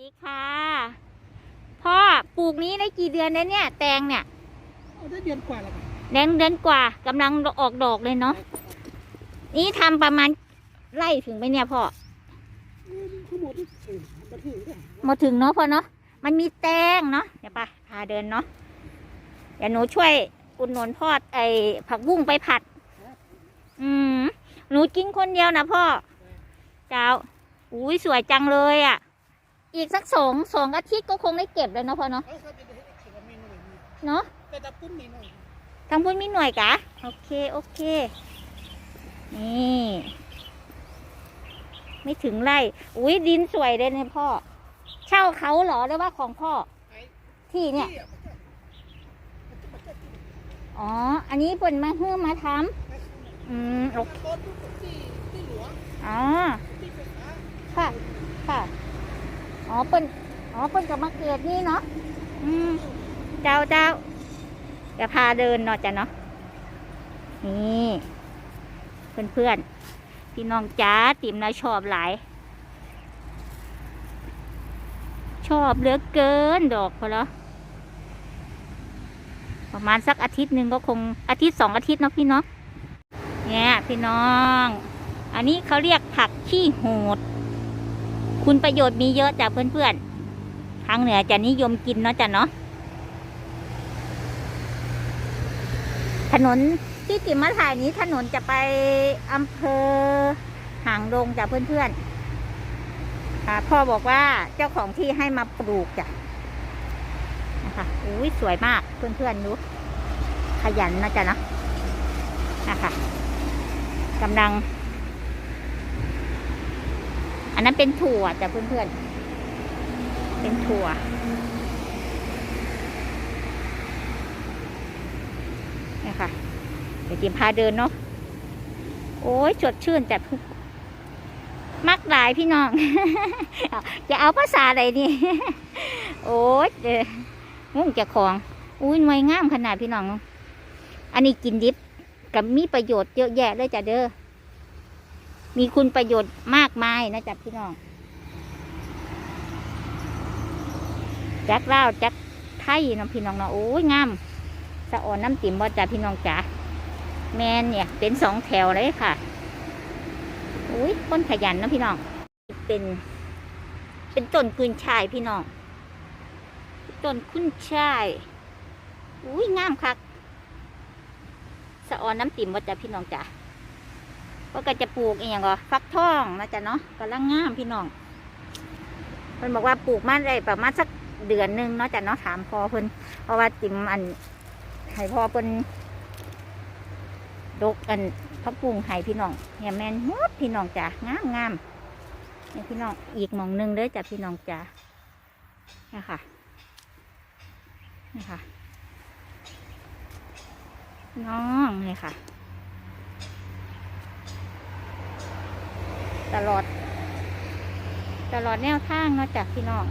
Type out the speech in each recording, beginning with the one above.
ดีค่ะ พ่อปลูกนี้ได้กี่เดือนแล้วเนี่ย แตงเนี่ยเอาได้เดือนกว่าแล้วครับแดงเดือนกว่ากำลังออกดอกเลยเนาะนี่ทำประมาณไล่ถึงไหมเนี่ยพ่อทั้งหมดนี่เออมาถึงเนี่ยมาถึงเนาะพ่อเนาะมันมีแตงเนาะเดี๋ยวไปพาเดินเนาะเดี๋ยวหนูช่วยอุดหนุนพ่อไอผักบุ้งไปผัด อืมหนูกินคนเดียวนะพ่อเจ้าอุ้ยสวยจังเลยอะ อีกสักสองสองอาทิตย์ก็คงได้เก็บแล้วเนาะพ่อเนาะเอาครับเดี๋ยวเดี๋ยวเดี๋ยวมีหน่อยมีเนาะแต่ดับปุ้นมีหน่อยทางพุ่นมีหน่วยกะโอเคโอเค นี่ ไม่ถึงไร่อุ้ยดินสวยเลยเนี่ยพ่อ เช่าเขาเหรอหรือว่าของพ่อไอ้ที่เนี่ยที่อะมันจะมันจะมันจะที่อ๋อ อันนี้เปิ่นมาเฮือมาทำอืมโอต้นเคต้นที่ที่หลวงอ๋อที่ไฟฟ้าค่ะ ค่ะ อ๋อเปิ่นอ๋อเปิ่นกับมาเกตนี่เนาะอืมเจ้าเจ้าเดี๋ยวพาเดินเนาะจ้ะเนาะนี่เพื่อนเพื่อนพี่น้องจ้าติ่มนะชอบหลาย ชอบเหลือเกินดอกพอแล้วประมาณสักอาทิตย์หนึ่งก็คงอาทิตย์สองอาทิตย์เนาะพี่เนาะเนี่ยพี่น้อง อันนี้เขาเรียกผักขี้โหด คุณประโยชน์มีเยอะจ้ะเพื่อนๆ ทางเหนือจะนิยมกินเนาะจ้ะเนาะ ถนนที่ติมมาถ่ายนี้ถนนจะไปอำเภอหางดงจ้ะเพื่อนๆค่ะพ่อบอกว่าเจ้าของที่ให้มาปลูกจ้ะนะคะอุ้ยสวยมากเพื่อนๆดูขยันนะจ๊ะนะนะคะกำลัง นนั้นเป็นถั่วจ้ะเพื่อนๆ เป็นถั่ว นี่ค่ะ เดี๋ยวจิมพาเดินเนาะ โอ้ยสดชื่นแต่มักหลายพี่น้อง จะเอาภาษาอะไรนี่ โอ้ยเด้องงจะของ อุ้ยหน่วยงามขนาดพี่น้อง อันนี้กินดิบกับมีประโยชน์เยอะแยะเลยจ้ะเด้อ มีคุณประโยชน์มากมายนะจ๊ะพี่น้องจักเล่าวจักไทยเนาะพี่น้องเนาะโอ้ยงามสะอ่อนน้ำติ่มบ่จ้าพี่น้องจ๋าแมนเนี่ย เป็นสองแถวเลยค่ะอุ้ยคนขยันนะพี่น้อง เป็น เป็นต้นกุนชายพี่น้องต้นกุนชายอุ้ยงามคักสะออนน้ำติ่มบ่จ้าพี่น้องจ๋าก็ก็จะปลูกอีกอย่างก็ฟักทองนะจ๊ะเนาะกำลังงามพี่น้องเพิ่นบอกว่าปลูกมาได้ประมาณสักเดือนหนึงเนาะจ้ะเนาะถามพอเพิ่นเพราะว่าติ่มอันให้พ่อเป็นดกอันพระปรุงให้พี่น้องเนี่ยแมนมดพี่น้องจ้ะงามงามเนี่ยพี่น้องอีกหมองหนึงเด้อจ้ะพี่น้องจ้ะเนี่ยค่ะเนี่ยค่ะน้องเนี่ยค่ะ ตลอด ตลอดแนวทางเนาะจ้ะพี่น้อง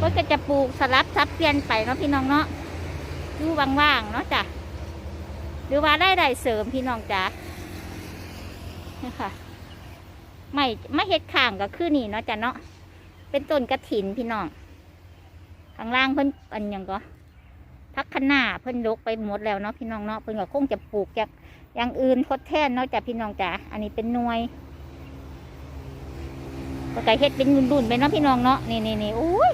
ก็จะปลูกสลับซับเปลี่ยนไปเนาะพี่น้องเนาะอยู่ว่างๆเนาะจ้ะหรือว่าได้ได้เสริมพี่น้องจ้ะนี่ค่ะไม่ไม่เห็ดข่างก็คือนี่เนาะจ้ะเนาะเป็นต้นกระถินพี่น้องข้างล่างเพิ่นอันยังก็พักขนาเพิ่นลกไปหมดแล้วเนาะพี่น้องเนาะเพิ่นก็คงจะปลูกจากอย่างอื่นทดแทนเนาะจ้ะพี่น้องจ้ะอันนี้เป็นหน่วย ก็ไก่เฮ็ดเป็นรุ่นๆไปเนาะพี่น้องเนาะนี่นี่นี่อุ้ย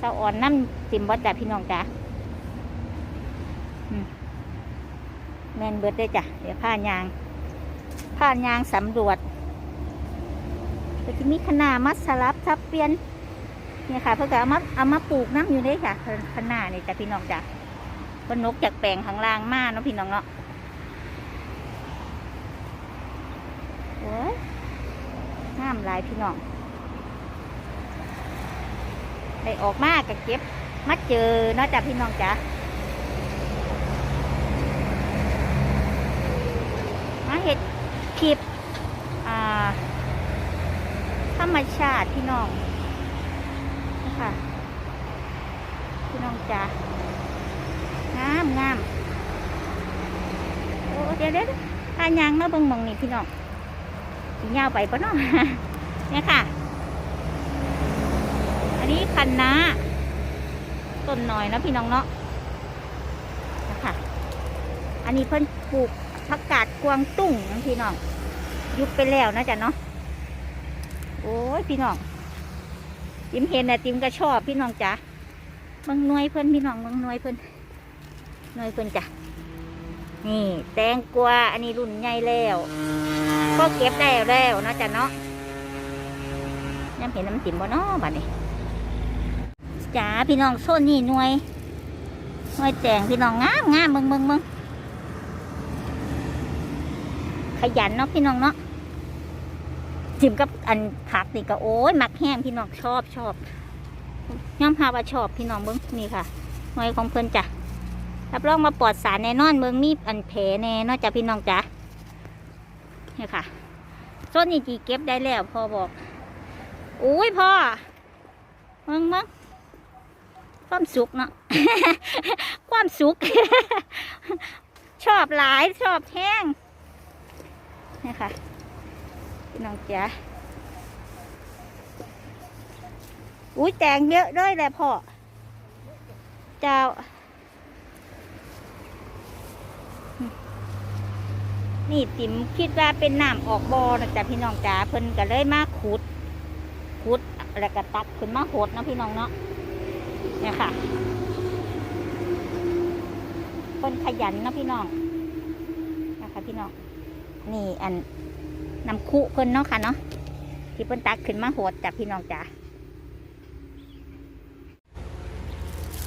สะอ่อนน้ำติมบดจ้ะพี่น้องจ้ะแมนเบิดได้จ้ะเดี๋ยวผ้ายางผ้ายางสำรวจก็จะมีคณะมัสลับทับเปลี่ยนเนี่ยค่ะเพื่อเอามาเอามาปลูกน้ำอยู่ได้ค่ะคณะนี่ยจ้ะพี่น้องจ้ะบนนกจากแปลงข้างล่างมาเนาะพี่น้องเนาะโอ้ยามหลายพี่น้องได้ออกมาก็เก็บมาเจอเนาะจ้ะพี่น้องจ้ะมาเห็ดคลิปธรรมชาติพี่น้องนะคะพี่น้องจ๋างามงามโอ้เดี๋ยวเดี๋ยวทายางเนาะเบิ่งมองนี่พี่น้อง สิยาวไปปะเนาะเนี่ยค่ะ อันนี้คันนาต้นหน่อยนะพี่น้องเนาะนะคะอันนี้เพิ่นปลูกผักกาดกวางตุ้งนะพี่น้อง ยุบไปแล้วนะจ๊ะเนาะโอ้ยพี่น้องติมเห็นนะติมก็ชอบพี่น้องจ้ะบางหน่วยเพิ่นพี่น้องบางหน่วยเพิ่นหน่วยเพิ่นจ้ะนี่แตงกวาอันนี้รุ่นใหญ่แล้ว ก็เก็บได้แล้วนะจ๊ะเนาะยังเห็นน้ำติ่มบ่เนาะบัดนี้จ้าพี่น้องโซนนี่หน่วยหน่วยแตงพี่น้องงามงามเบิ่งเบิ่งเบิ่งขยันเนาะพี่น้องเนาะจิ้มกับอันผักนี่ก็โอ้ยมักแห้งพี่น้องชอบชอบย่อมพาว่าชอบพี่น้องเบิ่งนี่ค่ะหน่วยของเพิ่นจ้ะรับรองมาปลอดสารแน่นอนเมืองมีอันแผลแน่นอกจากพี่น้องจ๋าเนี่ยค่ะส้นนี่จีเก็บได้แล้วพ่อบอกอุ้ยพ่อมืองมั้งความสุขเนาะความสุข ชอบหลายชอบแห้งเนี่ยค่ะน้องจ๋าอุ้ยแตงเยอะด้วยแหละพ่อเจ้า นี่ติ๋มคิดว่าเป็นน้ำออกบอนะจ๊ะพี่น้องจ๋าเพิ่นก็เลยมาขุดขุดแล้วก็ตักขึ้นมาโหดนะพี่น้องเนาะเนี่ยค่ะเพิ่นขยันนะพี่น้องนะคะพี่น้องนี่อันน้ำคุเพิ่นเนาะค่ะเนาะที่เพิ่นตักขึ้นมาโหดจ้ะพี่น้องจ๋า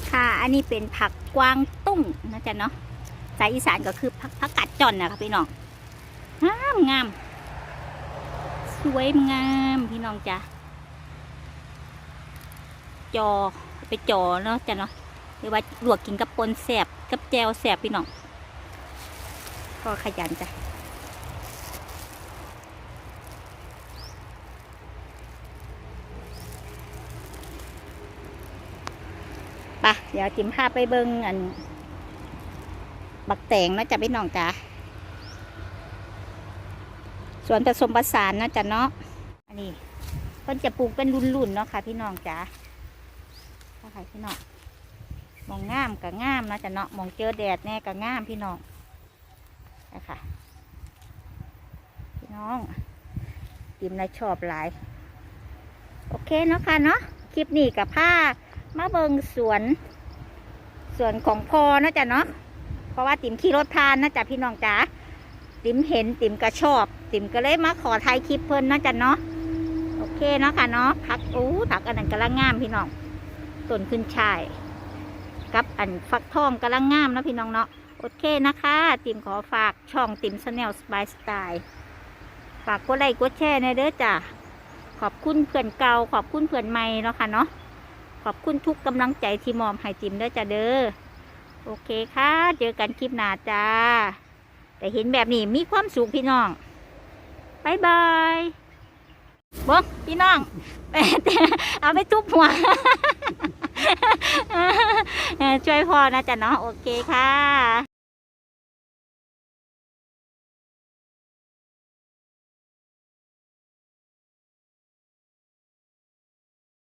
ค่ะ อันนี้เป็นผักกวางตุ้งนะจ๊ะเนาะสายอีสานก็คือผักผักกัดจอนนะคะพี่น้อง งามงาม สวยงามพี่น้องจ้ะจอไปจอเนาะจ้ะเนาะหรือว่าลวกกินกับปนแสบกับแจวแสบพี่น้องก็ขยันจ้ะไปะเดี๋ยวจิมพาไปเบิงอัน บักแตงนะจ้ะพี่น้องจ้ะ ส่วนผสมผสานนะจ๊ะเนาะอันนี้เพิ่นจะปลูกเป็นรุ่นๆเนาะค่ะ พี่น้องจ๋าค่ะพี่น้องมองงามกับงามนะจ๊ะเนาะมองเจอแดดแน่กับงามพี่น้องนะคะพี่น้องติมนายชอบหลาย โอเคเนาะค่ะเนาะคลิปนี้กับผ้ามาเบิงสวนสวนของพอนะจ๊ะเนาะเพราะว่าติมขี่รถผ่านนะจ๊ะพี่น้องจ๋าติ๋มเห็นติ๋มก็ชอบ ติ๋มก็เลยมาขอถ่ายคลิปเพิ่นเนาะจันเนาะโอเคเนาะค่ะเนาะผักอู้ผักอันนั้นกำลังงามพี่น้องต้นขึ้นช่ายกับอันฟักทองกำลังงามนะพี่น้องเนาะโอเคนะคะ ติ๋มขอฝากช่องติ๋มสแนลสบายสไตล์ฝากกดไลค์กดแชร์ในเด้อจ้ะขอบคุณเพื่อนเก่าขอบคุณเพื่อนใหม่เนาะค่ะเนาะขอบคุณทุกกำลังใจที่มอบให้ติ๋มเด้อจ้ะเด้อโอเคค่ะ เจอกันคลิปหน้าจ้า แต่เห็นแบบนี้มีความสุขพี่น้อง บายบายบงพี่น้องเอาไปทุบหัวช่วยพ่อนะจ๊ะเนาะโอเคค่ะ